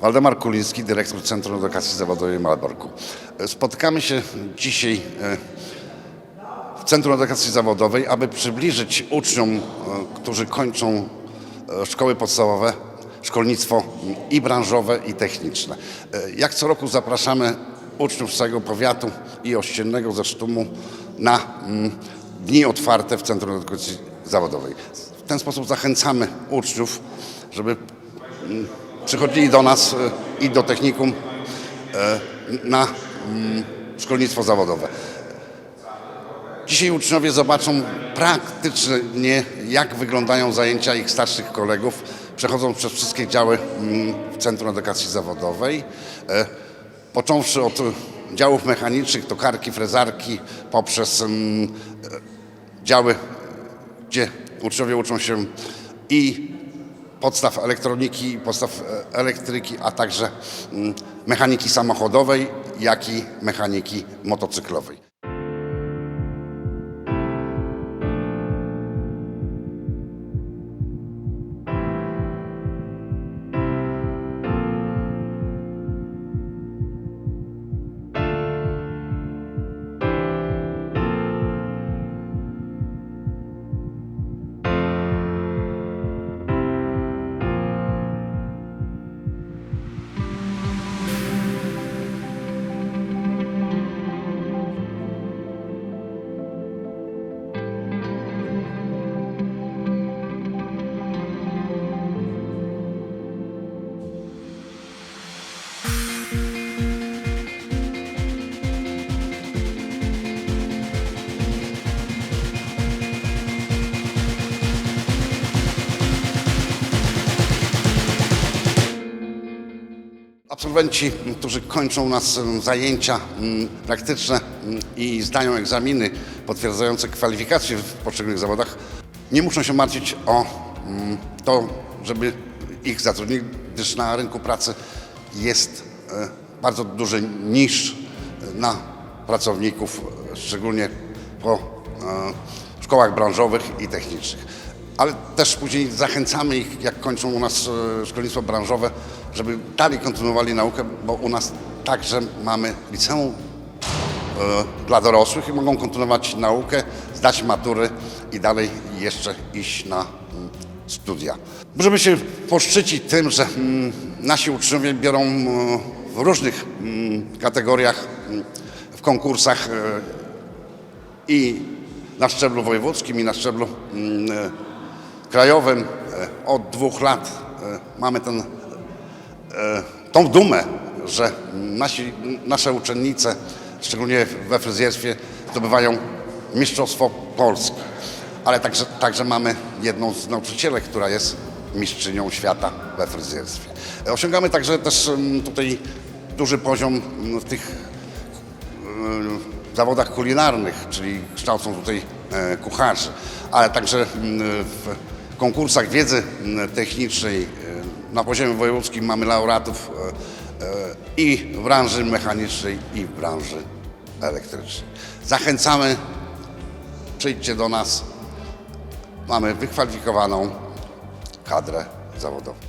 Waldemar Kuliński, dyrektor Centrum Edukacji Zawodowej Malborku. Spotykamy się dzisiaj e, w Centrum Edukacji Zawodowej, aby przybliżyć uczniom, e, którzy kończą e, szkoły podstawowe, szkolnictwo i branżowe, i techniczne. Jak co roku zapraszamy uczniów z całego powiatu i ościennego ze Sztumu na dni otwarte w Centrum Edukacji Zawodowej. W ten sposób zachęcamy uczniów, żeby przychodzili do nas e, i do technikum e, na mm, szkolnictwo zawodowe. Dzisiaj uczniowie zobaczą praktycznie, jak wyglądają zajęcia ich starszych kolegów, przechodzą przez wszystkie działy mm, w Centrum Edukacji Zawodowej, e, począwszy od działów mechanicznych, tokarki, frezarki, poprzez mm, działy, gdzie uczniowie uczą się i podstaw elektroniki, podstaw e, elektryki, a także mm, mechaniki samochodowej, jak i mechaniki motocyklowej. Absolwenci, którzy kończą u nas em, zajęcia mm, praktyczne mm, i zdają egzaminy potwierdzające kwalifikacje w poszczególnych zawodach, nie muszą się martwić o mm, to, żeby ich zatrudnić, gdyż na rynku pracy jest e, bardzo duży niż na pracowników, e, szczególnie po e, szkołach branżowych i technicznych. Ale też później zachęcamy ich, jak kończą u nas e, szkolnictwo branżowe, żeby dalej kontynuowali naukę, bo u nas także mamy liceum e, dla dorosłych i mogą kontynuować naukę, zdać matury i dalej jeszcze iść na mm, studia. Możemy się poszczycić tym, że mm, nasi uczniowie biorą e, w różnych mm, kategoriach, w konkursach i na szczeblu wojewódzkim, i na szczeblu krajowym. E, Od dwóch lat e, mamy ten tą dumę, że nasi, nasze uczennice, szczególnie we fryzjerstwie, zdobywają Mistrzostwo Polski. Ale także, także mamy jedną z nauczycielek, która jest mistrzynią świata we fryzjerstwie. Osiągamy także też tutaj duży poziom w tych zawodach kulinarnych, czyli kształcą tutaj e, kucharzy, ale także w konkursach wiedzy technicznej e, na poziomie wojewódzkim mamy laureatów e, e, i w branży mechanicznej, i w branży elektrycznej. Zachęcamy, przyjdźcie do nas, mamy wykwalifikowaną kadrę zawodową.